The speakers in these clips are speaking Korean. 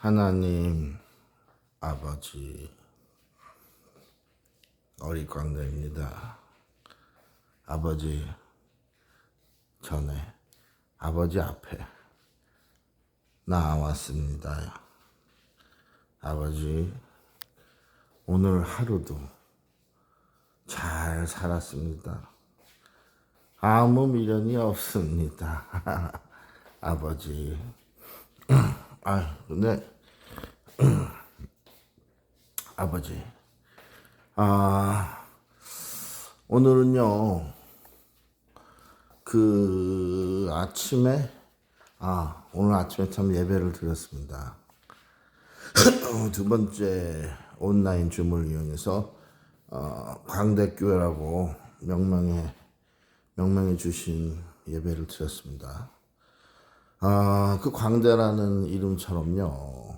하나님 아버지 어리광대입니다. 아버지 전에 아버지 앞에 나왔습니다. 아버지 오늘 하루도 잘 살았습니다. 아무 미련이 없습니다. 아버지 아, 근데 아버지, 아 오늘은요 그 아침에 아 오늘 아침에 참 예배를 드렸습니다. 두 번째 온라인 줌을 이용해서 어, 광대교회라고 명명해 명명해 주신 예배를 드렸습니다. 아, 그 광대라는 이름처럼요.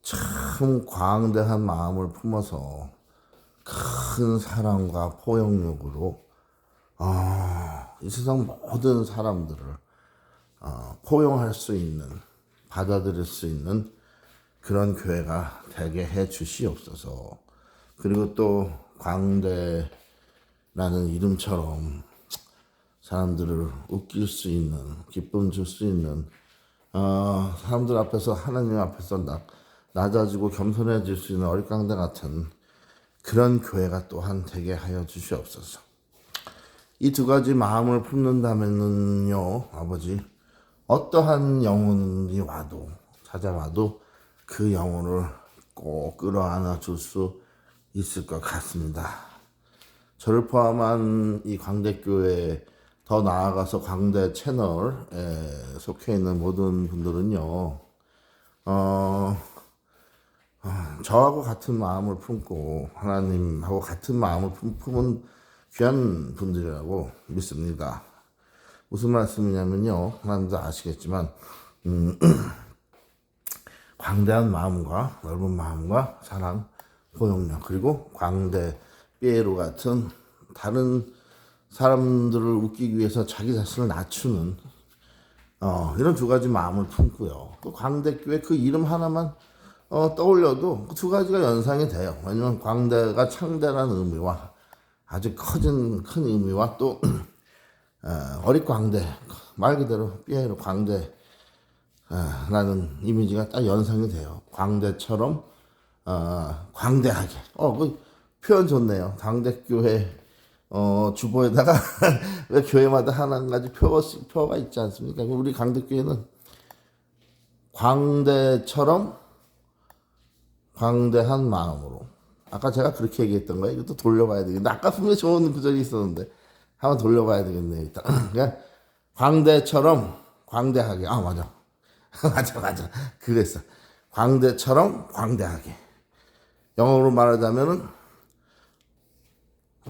참 광대한 마음을 품어서 큰 사랑과 포용력으로 아, 이 세상 모든 사람들을 어, 포용할 수 있는 받아들일 수 있는 그런 교회가 되게 해 주시옵소서. 그리고 또 광대라는 이름처럼 사람들을 웃길 수 있는 기쁨 줄 수 있는 어, 사람들 앞에서 하나님 앞에서 나, 낮아지고 겸손해질 수 있는 어리광대 같은 그런 교회가 또한 되게 하여 주시옵소서. 이 두 가지 마음을 품는다면은요, 아버지, 어떠한 영혼이 와도 찾아와도 그 영혼을 꼭 끌어안아 줄 수 있을 것 같습니다. 저를 포함한 이 광대교회 더 나아가서 광대 채널에 속해 있는 모든 분들은요, 어, 어, 저하고 같은 마음을 품고 하나님하고 같은 마음을 품- 품은 귀한 분들이라고 믿습니다. 무슨 말씀이냐면요, 하나님도 아시겠지만, 음, 광대한 마음과 넓은 마음과 사랑, 포용력 그리고 광대, 삐에로 같은 다른 사람들을 웃기기 위해서 자기 자신을 낮추는 어, 이런 두 가지 마음을 품고요. 그 광대교회 그 이름 하나만 어, 떠올려도 그두 가지가 연상이 돼요. 왜냐면 광대가 창대라는 의미와 아주 커진 큰 의미와 또 어, 어릿광대 말 그대로 삐에로 광대 아, 라는 이미지가 딱 연상이 돼요. 광대처럼 어, 광대하게. 어, 그 표현 좋네요. 광대교회 어, 주보에다가 왜 교회마다 하나 한 가지 표, 표가 있지 않습니까? 우리 광대교회는 광대처럼 광대한 마음으로. 아까 제가 그렇게 얘기했던 거예요. 이것도 돌려봐야 되겠는데. 아까 분명히 좋은 구절이 있었는데. 한번 돌려봐야 되겠네요. 일단. 그러니까 광대처럼 광대하게. 아, 맞아. 맞아, 맞아. 그랬어. 광대처럼 광대하게. 영어로 말하자면은,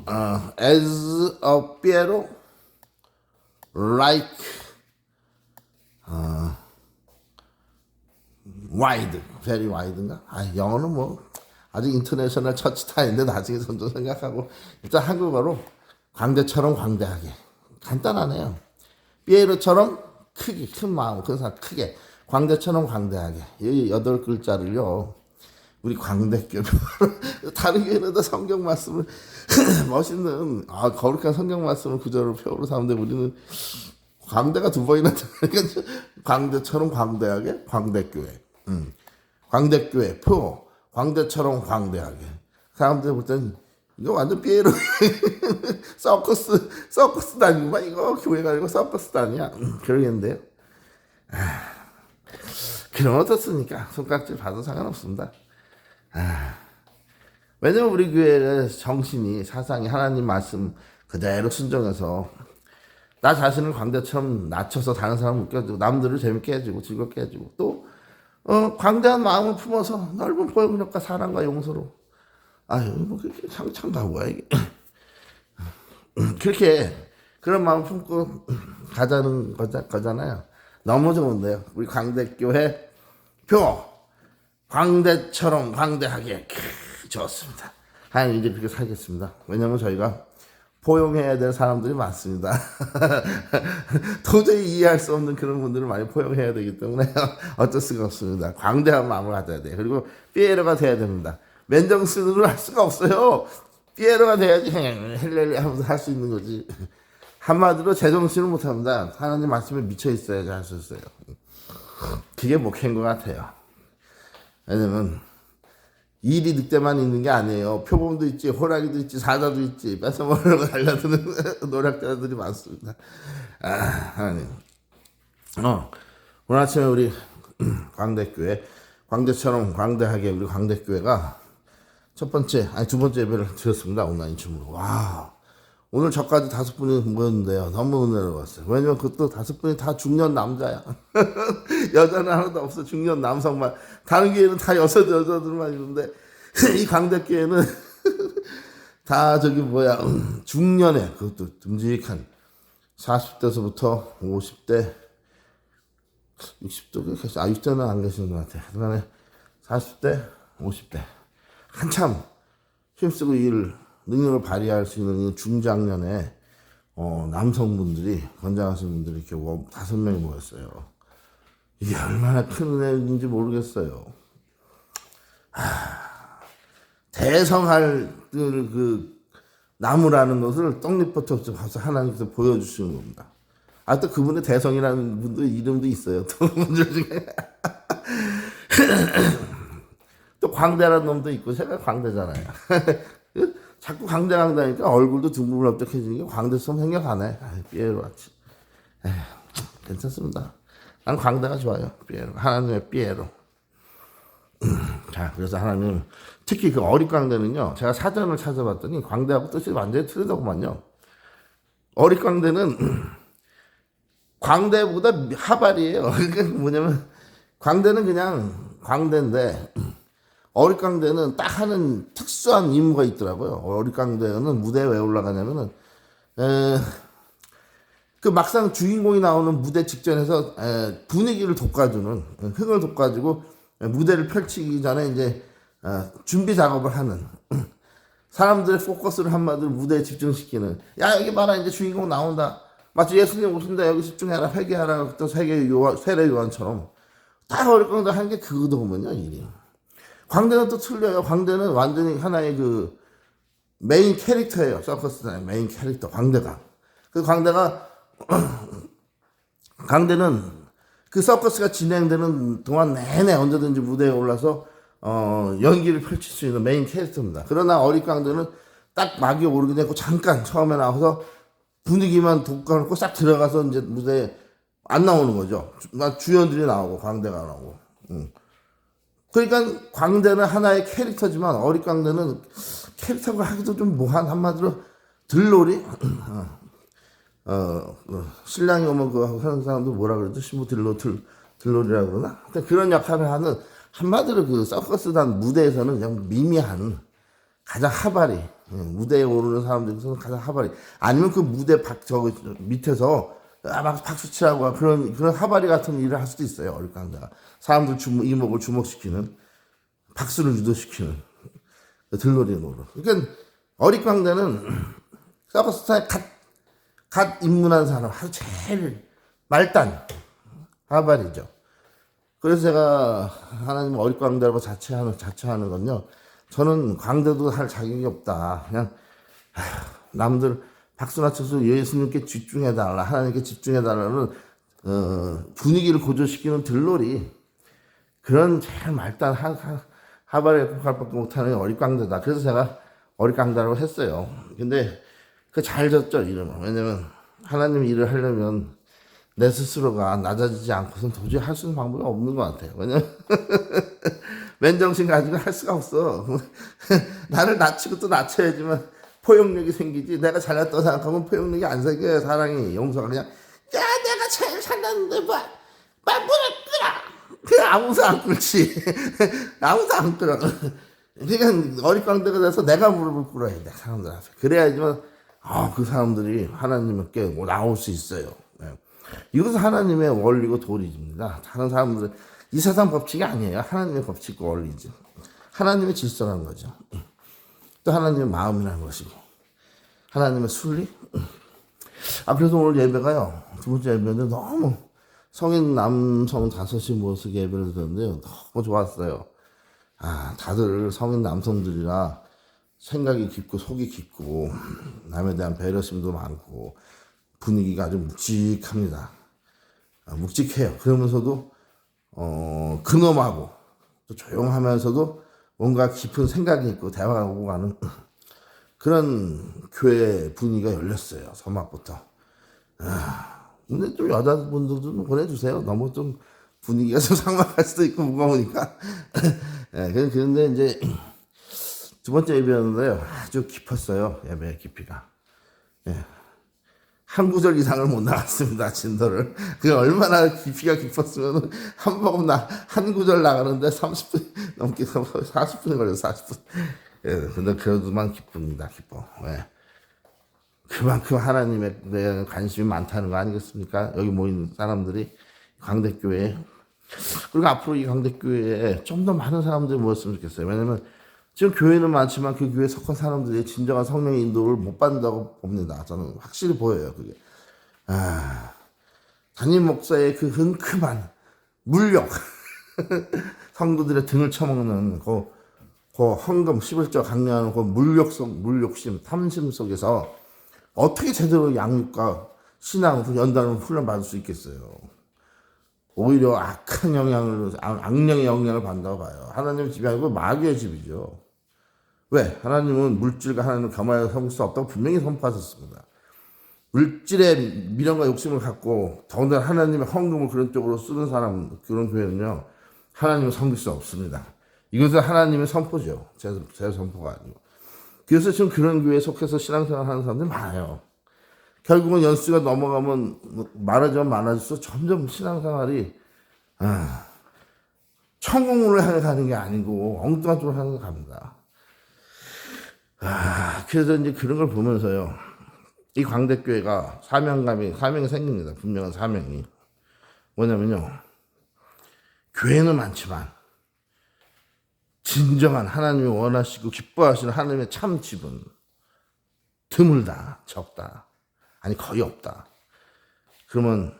어, as a Piero, like, 어, wide, very wide인가? 아, 영어는 뭐, 아직 인터내셔널 처치 타인데 나중에 점점 생각하고, 일단 한국어로 광대처럼 광대하게. 간단하네요. 피에로처럼 크게, 큰 마음, 큰 사람, 크게. 광대처럼 광대하게. 이 여덟 글자를요, 우리 광대교 다른 교회는 성경 말씀을 멋있는 아 거룩한 성경 말씀을 구절로 표로 삼는데 우리는 광대가 두 번이나 들어가니까 광대처럼 광대하게 광대교회. 음. 광대교회 표. 광대처럼 광대하게. 사람들 볼 때는 이거 완전 삐에로 서커스 서커스 다니구만 이거 교회가 아니고 서커스 다니야. 음, 그러겠는데요. 아, 그럼 어떻습니까? 손깍질 봐도 상관없습니다 왜냐면 우리 교회의 정신이 사상이 하나님 말씀 그대로 순종해서 나 자신을 광대처럼 낮춰서 다른 사람 웃겨주고 남들을 재밌게 해주고 즐겁게 해주고 또 어, 광대한 마음을 품어서 넓은 포용력과 사랑과 용서로. 아유 뭐 그렇게 상창가 뭐야 이게. 그렇게 그런 마음 품고 가자는 거잖아요. 너무 좋은데요. 우리 광대교회 표 광대처럼 광대하게 크, 좋습니다. 하나님 이제 그렇게 살겠습니다. 왜냐면 저희가 포용해야 될 사람들이 많습니다. 도저히 이해할 수 없는 그런 분들을 많이 포용해야 되기 때문에 어쩔 수가 없습니다. 광대한 마음을 가져야 돼요. 그리고 피에로가 돼야 됩니다. 맨정신으로 할 수가 없어요. 피에로가 돼야지 헬렐레 하면서 할 수 있는 거지. 한마디로 제정신을 못합니다. 하나님 말씀에 미쳐 있어야지 할 수 있어요. 그게 목회인 것 같아요. 왜냐면 일이 늑대만 있는 게 아니에요. 표범도 있지, 호랑이도 있지, 사자도 있지, 뺏어먹으려고 달려드는 노략자들이 많습니다. 아, 하나님. 어, 오늘 아침에 우리 광대교회, 광대처럼 광대하게 우리 광대교회가 첫 번째, 아니 두 번째 예배를 드렸습니다. 온라인 춤으로. 와, 오늘 저까지 다섯 분이 모였는데요. 너무 은혜로웠어요. 왜냐면 그것도 다섯 분이 다 중년 남자야. 여자는 하나도 없어. 중년 남성만. 다른 교회는 다 여섯 여자들만 있는데 이 강대교회는 다 저기 뭐야 중년에 그것도 듬직한 40대서부터 50대 60대 계시 아 60대는 안 계시는 것 같아. 그다음에 40대 50대 한참 힘쓰고 일 능력을 발휘할 수 있는 이 중장년의 어, 남성분들이 건장하신 분들이 이렇게 워- 다섯 명이 모였어요. 이게 얼마나 큰 은혜인지 모르겠어요. 하, 대성할 그, 그 나무라는 것을 떡잎부터 가서 하나님께서 보여주시는 겁니다. 아, 또 그분의 대성이라는 분도 이름도 있어요. 또 분들 중에. 또 광대라는 놈도 있고, 제가 광대잖아요. 자꾸 광대 광대니까 얼굴도 둥글럽적해지는 게 광대성 생겨가네. 아, 삐에로 같이. 에휴, 괜찮습니다. 난 광대가 좋아요. 삐에로. 하나님의 삐에로. 자, 그래서 하나님, 특히 그 어릿광대는요, 제가 사전을 찾아봤더니 광대하고 뜻이 완전히 틀리더구만요. 어릿광대는 광대보다 하발이에요. 그러니까 뭐냐면, 광대는 그냥 광대인데, 어릿광대는 딱 하는 특수한 임무가 있더라고요. 어릿광대는 무대에 왜 올라가냐면은, 에, 그 막상 주인공이 나오는 무대 직전에서 에, 분위기를 돋궈주는 흥을 돋궈주고 무대를 펼치기 전에 이제 어, 준비 작업을 하는 사람들의 포커스를 한마디로 무대에 집중시키는. 야 여기 봐라 이제 주인공 나온다. 마치 예수님 오신다 여기 집중해라 회개하라 또 세계 요한 세례 요한처럼 딱 어렵건데 한게 그거더군요 일이 광대는 또 틀려요 광대는 완전히 하나의 그 메인 캐릭터예요 서커스의 메인 캐릭터 광대가 그 광대가 강대는 그 서커스가 진행되는 동안 내내 언제든지 무대에 올라서 어, 연기를 펼칠 수 있는 메인 캐릭터입니다. 그러나 어릿광대는 딱 막이 오르게 되고 잠깐 처음에 나와서 분위기만 돋궈놓고 싹 들어가서 이제 무대에 안 나오는 거죠. 주연들이 나오고 광대가 나오고. 음. 그러니까 광대는 하나의 캐릭터지만 어릿광대는 캐릭터가 하기도 좀 뭐한 한마디로 들놀이 어, 어, 신랑이 오면 그 하는 사람도 뭐라 그러죠? 신부 들로 들 들놀이라 그러나? 하여튼 그런 역할을 하는 한마디로 그 서커스단 무대에서는 그냥 미미한 가장 하발이 예, 무대에 오르는 사람들 중에서는 가장 하발이 아니면 그 무대 밖 저기 밑에서 아, 막 박수 치라고 그런 그런 하발이 같은 일을 할 수도 있어요 어릴강자가 사람들 주목, 이목을 주목시키는 박수를 유도시키는 그 들놀이 노릇 그러니까 어릿광대는 서커스단에 갓 갓 입문한 사람 하루 제일 말단 하발이죠. 그래서 제가 하나님 어릿광대라고 자체하는 자처하는 건요. 저는 광대도 할 자격이 없다. 그냥 남들 박수나 쳐서 예수님께 집중해 달라, 하나님께 집중해 달라는 어, 분위기를 고조시키는 들놀이 그런 제일 말단 하, 하, 하발에 국할밖에 못하는 어릿광대다. 그래서 제가 어릿광대라고 했어요. 근데 그 잘 졌죠 이름은 왜냐면 하나님 일을 하려면 내 스스로가 낮아지지 않고선 도저히 할 수 있는 방법이 없는 것 같아요 왜냐면 맨정신 가지고 할 수가 없어 나를 낮추고 또 낮춰야지만 포용력이 생기지 내가 잘났다고 생각하면 포용력이 안 생겨요 사랑이 용서가 그냥 야 내가 제일 잘났는데 뭐말 물을 끓어 그냥 아무도 안 끓지 아무도 안 끓어 그냥 어릿광대가 돼서 내가 무릎을 꿇어야 돼 사람들 앞에 그래야지만 아, 그 사람들이 하나님께 뭐 나올 수 있어요. 네. 이것은 하나님의 원리고 도리입니다. 다른 사람들은 이 세상 법칙이 아니에요. 하나님의 법칙과 원리지. 하나님의 질서라는 거죠. 또 하나님의 마음이라는 것이고. 하나님의 순리? 아, 그래서 오늘 예배가요. 두 번째 예배인데 너무 성인 남성 다섯이 모여서 예배를 드렸는데요. 너무 좋았어요. 아, 다들 성인 남성들이라 생각이 깊고 속이 깊고 남에 대한 배려심도 많고 분위기가 아주 묵직합니다. 아, 묵직해요. 그러면서도 어, 근엄하고 또 조용하면서도 뭔가 깊은 생각이 있고 대화하고 가는 그런 교회 분위기가 열렸어요. 서막부터. 아, 근데 좀 여자분들도 좀 보내주세요. 너무 좀 분위기가 좀 상막할 수도 있고 무거우니까. 예, 그- 그런데 이제 두 번째 예배였는데요. 아주 깊었어요. 예배 깊이가. 예. 한 구절 이상을 못 나갔습니다. 진도를. 그게 얼마나 깊이가 깊었으면 한 번 나, 한 구절 나가는데 30분 넘게 40분이 걸려요. 40분. 예, 근데 그래도만 기쁩니다. 기뻐. 왜? 그만큼 하나님에 대한 관심이 많다는 거 아니겠습니까? 여기 모인 사람들이 광대교회에. 그리고 앞으로 이 광대교회에 좀 더 많은 사람들이 모였으면 좋겠어요. 왜냐면 지금 교회는 많지만 그 교회에 속한 사람들이 진정한 성령의 인도를 못 받는다고 봅니다. 저는 확실히 보여요, 그게. 아, 담임 목사의 그 흔큼한 물욕. 성도들의 등을 쳐먹는 그, 그 헌금, 11조 강요하는 그 물욕성, 물욕심, 탐심 속에서 어떻게 제대로 양육과 신앙, 연단을 훈련받을 수 있겠어요. 오히려 악한 영향을, 악- 악령의 영향을 받는다고 봐요. 하나님의 집이 아니고 마귀의 집이죠. 왜? 하나님은 물질과 하나님을 겸하여 섬길 수 없다고 분명히 선포하셨습니다. 물질의 미련과 욕심을 갖고 더군다나 하나님의 헌금을 그런 쪽으로 쓰는 사람, 그런 교회는요, 하나님을 섬길 수 없습니다. 이것은 하나님의 선포죠. 제, 제 선포가 아니고. 그래서 지금 그런 교회에 속해서 신앙생활 하는 사람들이 많아요. 결국은 연수가 넘어가면 뭐 많아지면 많아질수록 점점 신앙생활이 아, 천국문을 향해 가는 게 아니고 엉뚱한 쪽으로 향해 갑니다. 아, 그래서 이제 그런 걸 보면서요. 이 광대교회가 사명감이, 사명이 생깁니다. 분명한 사명이. 뭐냐면요. 교회는 많지만, 진정한 하나님이 원하시고 기뻐하시는 하나님의 참 집은 드물다, 적다. 아니, 거의 없다. 그러면,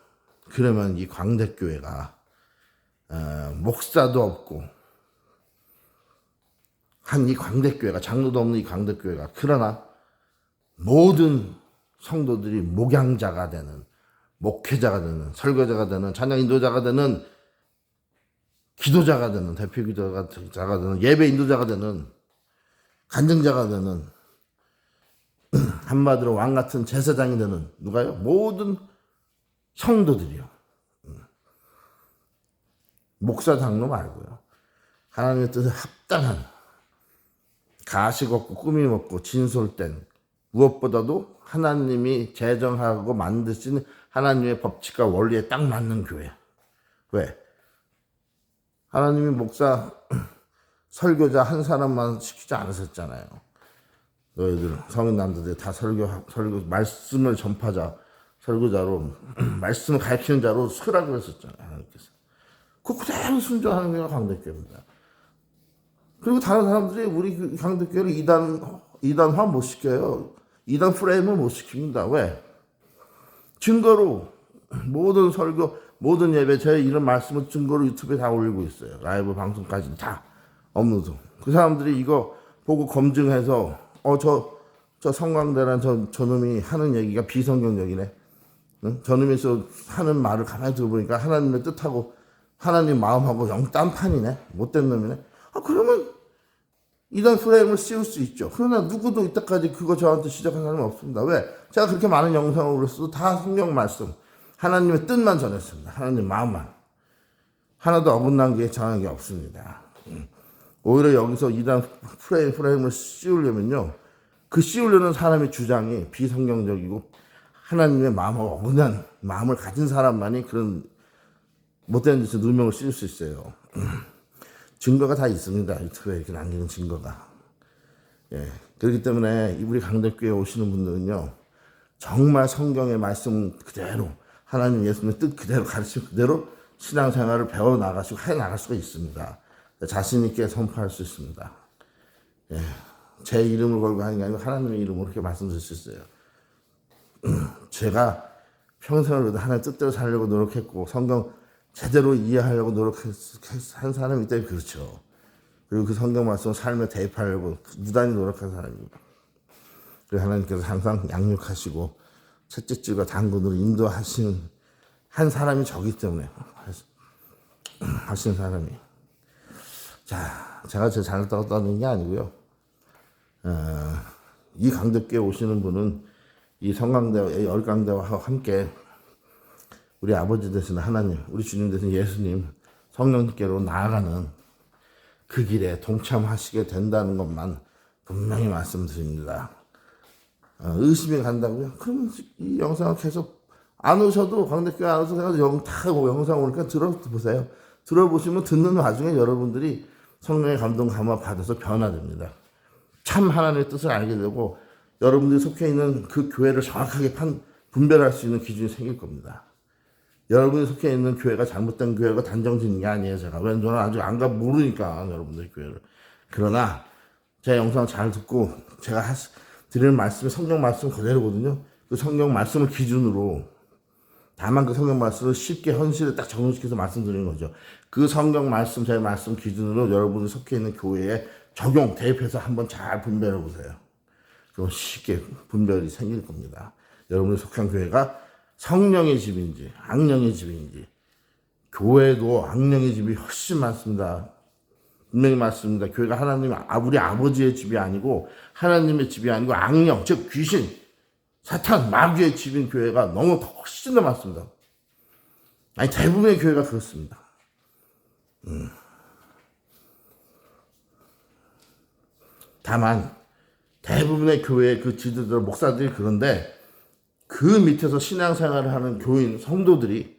그러면 이 광대교회가, 어, 목사도 없고, 한 이 광대교회가, 장로도 없는 이 광대교회가, 그러나 모든 성도들이 목양자가 되는, 목회자가 되는, 설교자가 되는, 찬양 인도자가 되는, 기도자가 되는, 대표 기도자가 되는, 예배 인도자가 되는, 간증자가 되는, 한마디로 왕 같은 제사장이 되는, 누가요? 모든 성도들이요. 음. 목사 장로 말고요. 하나님의 뜻에 합당한, 가식 없고 꾸밈 없고 진솔된, 무엇보다도 하나님이 제정하고 만드신 하나님의 법칙과 원리에 딱 맞는 교회. 왜? 하나님이 목사, 설교자 한 사람만 시키지 않으셨잖아요. 너희들 성인 남자들 다 설교 설교 말씀을 전파자 설교자로 말씀을 가르치는 자로 서라 그랬었잖아요 하나님께서. 그 그대로 순종하는 게 강대교입니다. 그리고 다른 사람들이 우리 그 강대교를 이단 이단화 못 시켜요. 이단 프레임을 못 시킵니다. 왜? 증거로 모든 설교, 모든 예배 제 이런 말씀을 증거로 유튜브에 다 올리고 있어요. 라이브 방송까지 다 업로드. 그 사람들이 이거 보고 검증해서 어 저 저 성광대란 저 저놈이 하는 얘기가 비성경적이네. 응? 저놈에서 하는 말을 가만히 들어보니까 하나님의 뜻하고 하나님 마음하고 영 딴판이네. 못된 놈이네. 아 그러면 이단 프레임을 씌울 수 있죠. 그러나 누구도 이때까지 그거 저한테 시작한 사람이 없습니다. 왜? 제가 그렇게 많은 올렸어도 다 성경 말씀, 하나님의 뜻만 전했습니다. 하나님 마음만. 하나도 어긋난 게 전한 게 없습니다. 음. 오히려 여기서 이단 프레임, 프레임을 씌우려면요. 그 씌우려는 사람의 주장이 비성경적이고 하나님의 마음을 어긋난 마음을 가진 사람만이 그런 못된 짓에 누명을 씌울 수 있어요. 증거가 다 있습니다. 유튜브에 이렇게 남기는 증거가. 예. 그렇기 때문에 우리 강대교회 오시는 분들은요, 정말 성경의 말씀 그대로, 하나님 예수님의 뜻 그대로 가르침 그대로 신앙생활을 배워 나가시고 해 나갈 수가 있습니다. 자신있게 선포할 수 있습니다. 예. 제 이름을 걸고 하는 게 아니고 하나님의 이름으로 그렇게 말씀드릴 수 있어요. 제가 평생을 하나님 뜻대로 살려고 노력했고 성경 제대로 이해하려고 노력한 사람이기 때문에 그렇죠. 그리고 그 성경 말씀 삶에 대입하려고 무단히 노력한 사람입니다. 그리고 하나님께서 항상 양육하시고 채찍질과 당근으로 인도하시는 한 사람이 저기 때문에 하신 사람이. 자, 제가 제 잘났다고 떠는 게 아니고요. 어, 이 강대교에 오시는 분은 이 성강대와 이 열강대와 함께 우리 아버지 되신 하나님, 우리 주님 되신 예수님, 성령께로 나아가는 그 길에 동참하시게 된다는 것만 분명히 말씀드립니다. 어, 의심이 간다고요? 그럼 이 영상을 계속 안 오셔도 광대교회 안 오셔서 영, 다 영상 오니까 들어보세요. 들어보시면 듣는 와중에 여러분들이 성령의 감동 감화 받아서 변화됩니다. 참 하나님의 뜻을 알게 되고 여러분들이 속해 있는 그 교회를 정확하게 판, 분별할 수 있는 기준이 생길 겁니다. 여러분이 속해 있는 교회가 잘못된 교회가 단정 짓는 게 아니에요, 제가. 왜냐면 저는 아직 안 가, 모르니까, 여러분들 교회를. 그러나, 제 영상을 잘 듣고, 제가 하, 드리는 말씀이 성경 말씀 그대로거든요. 그 성경 말씀을 기준으로, 다만 그 성경 말씀을 쉽게 현실에 딱 적용시켜서 말씀드리는 거죠. 그 성경 말씀, 제 말씀 기준으로 여러분이 속해 있는 교회에 적용, 대입해서 한번 잘 분별해 보세요. 그럼 쉽게 분별이 생길 겁니다. 여러분이 속한 교회가 성령의 집인지 악령의 집인지 교회도 악령의 집이 훨씬 많습니다. 분명히 맞습니다. 교회가 하나님 우리 아버지의 집이 아니고 하나님의 집이 아니고 악령 즉 귀신 사탄 마귀의 집인 교회가 너무 훨씬 더 많습니다. 아니 대부분의 교회가 그렇습니다. 음. 다만 대부분의 교회 그 지도들 목사들이 그런데 그 밑에서 신앙생활을 하는 교인, 성도들이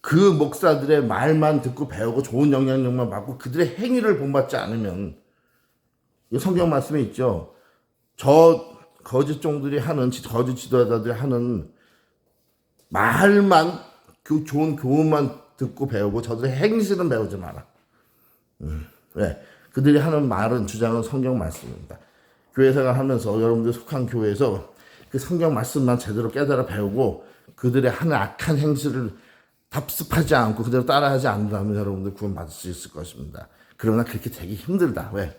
그 목사들의 말만 듣고 배우고 좋은 영향력만 받고 그들의 행위를 본받지 않으면 이 성경 말씀에 있죠. 저 거짓 종들이 하는 거짓 지도자들이 하는 말만 그 좋은 교훈만 듣고 배우고 저들의 행실은 배우지 마라. 음, 왜? 그들이 하는 말은 주장은 성경 말씀입니다. 교회 생활하면서 여러분들 속한 교회에서 그 성경 말씀만 제대로 깨달아 배우고 그들의 하는 악한 행실을 답습하지 않고 그대로 따라하지 않는다면 여러분들 구원받을 수 있을 것입니다. 그러나 그렇게 되기 힘들다. 왜?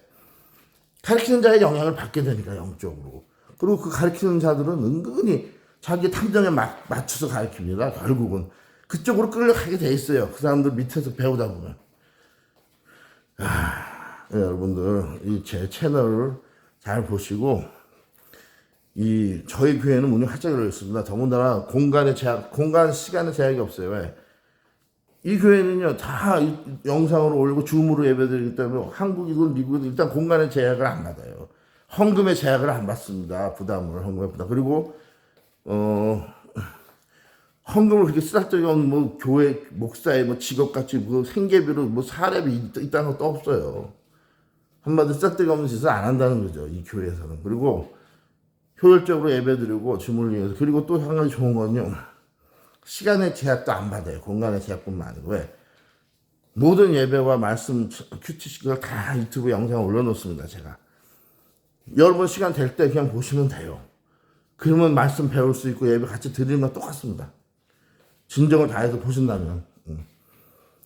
가르치는 자의 영향을 받게 되니까 영적으로. 그리고 그 가르치는 자들은 은근히 자기 탐정에 맞, 맞춰서 가르칩니다. 결국은 그쪽으로 끌려가게 돼 있어요. 그 사람들 밑에서 배우다 보면. 아, 여러분들 이 제 채널을 잘 보시고 이 저희 교회는 문이 활짝 열려 있습니다. 더군다나 공간의 제약, 공간 시간의 제약이 없어요. 왜? 이 교회는요 다 영상으로 올리고 줌으로 예배드리기 때문에 한국이든 미국이든 일단 공간의 제약을 안 받아요. 헌금의 제약을 안 받습니다. 부담을 헌금의 부담 그리고 어 헌금을 그렇게 없는 뭐 교회 목사의 뭐 직업같이 뭐 생계비로 뭐 사례비 있다는 것도 없어요. 한마디 쓰다적이 없는 짓을 안 한다는 거죠. 이 교회에서는 그리고 효율적으로 예배드리고 주문을 위해서. 그리고 또 한 가지 좋은 건요. 시간의 제약도 안 받아요. 공간의 제약뿐만 아니고. 왜? 모든 예배와 말씀 큐티식을 다 유튜브 영상 올려놓습니다 제가. 여러분 시간 될 때 그냥 보시면 돼요. 그러면 말씀 배울 수 있고 예배 같이 드리는 건 똑같습니다. 진정을 다해서 보신다면.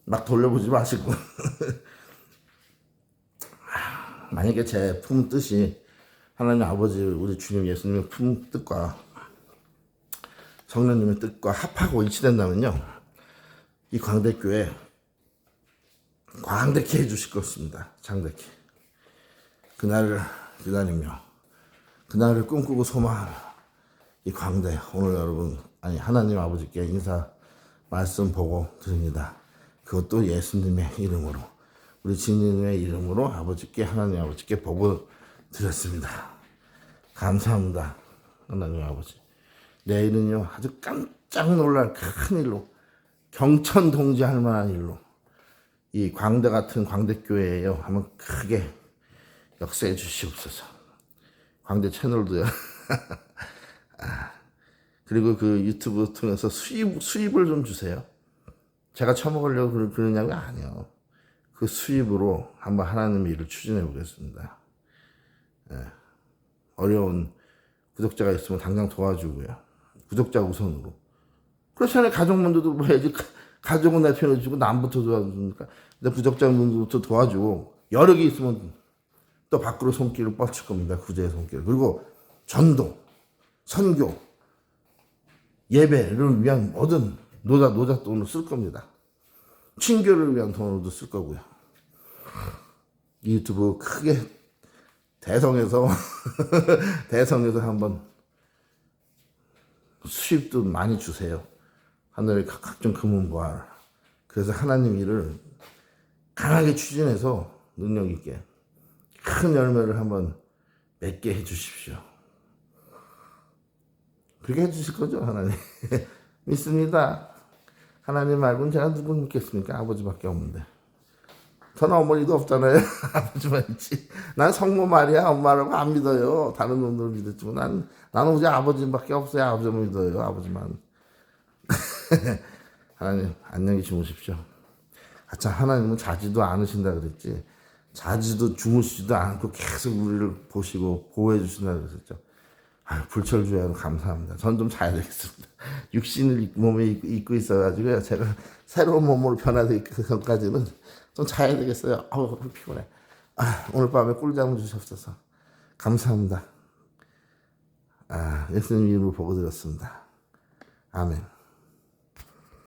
막 돌려보지 마시고. 만약에 제 품 뜻이 하나님 아버지 우리 주님 예수님의 품 뜻과 성령님의 뜻과 합하고 일치된다면요 이 광대교회 광대케 해주실 것입니다. 장대케. 그날을 기다리며 그날을 꿈꾸고 소망하는 이 광대 오늘 여러분 아니 하나님 아버지께 인사 말씀 보고 드립니다. 그것도 예수님의 이름으로 우리 주님의 이름으로 아버지께 하나님 아버지께 보고 드렸습니다. 감사합니다. 하나님 아버지. 내일은요, 아주 깜짝 놀랄 큰 일로, 경천 동지할 만한 일로, 이 광대 같은 광대교회에요. 한번 크게 역사해 주시옵소서. 광대 채널도요. 아, 그리고 그 유튜브 통해서 수입, 수입을 좀 주세요. 제가 처먹으려고 그러냐고 아니요. 그 수입으로 한번 하나님의 일을 추진해 보겠습니다. 어려운 구독자가 있으면 당장 도와주고요. 구독자 우선으로. 그렇잖아요. 가족분들도 뭐 해야지. 가- 가족은 내 편을 주고 남부터 도와주니까. 근데 구독자분들부터 도와주고 개 있으면 또 밖으로 손길을 뻗칠 겁니다. 구제의 손길. 그리고 전도, 선교, 예배를 위한 모든 노자, 노자 돈을 쓸 겁니다. 친교를 위한 돈으로도 쓸 거고요. 이 유튜브 크게 대성에서 대성에서 한번 수입도 많이 주세요. 하늘의 각- 각종 금은 보알. 그래서 하나님 일을 강하게 추진해서 능력 있게 큰 열매를 한번 맺게 해주십시오. 그렇게 해주실 거죠, 하나님? 믿습니다. 하나님 말고는 제가 누구 믿겠습니까? 아버지밖에 없는데. 저는 어머니도 없잖아요. 아버지만 있지. 난 성모 말이야. 엄마라고 안 믿어요. 다른 놈들 믿었지만 난, 나는 이제 아버지밖에 없어요. 아버지만 믿어요. 아버지만. 하나님, 안녕히 주무십시오. 아, 참, 하나님은 자지도 않으신다 그랬지. 자지도 주무시지도 않고 계속 우리를 보시고 보호해 주신다 그랬었죠. 아유, 불철주야로 감사합니다. 전 좀 자야 되겠습니다. 육신을 입- 몸에 입- 입고 있어가지고요. 제가 새로운 몸으로 변화되기 전까지는 좀 자야 되겠어요. 아우, 피곤해. 아, 오늘 밤에 꿀잠을 주셨어서 감사합니다. 아, 예수님 이름으로 보고 드렸습니다. 아멘.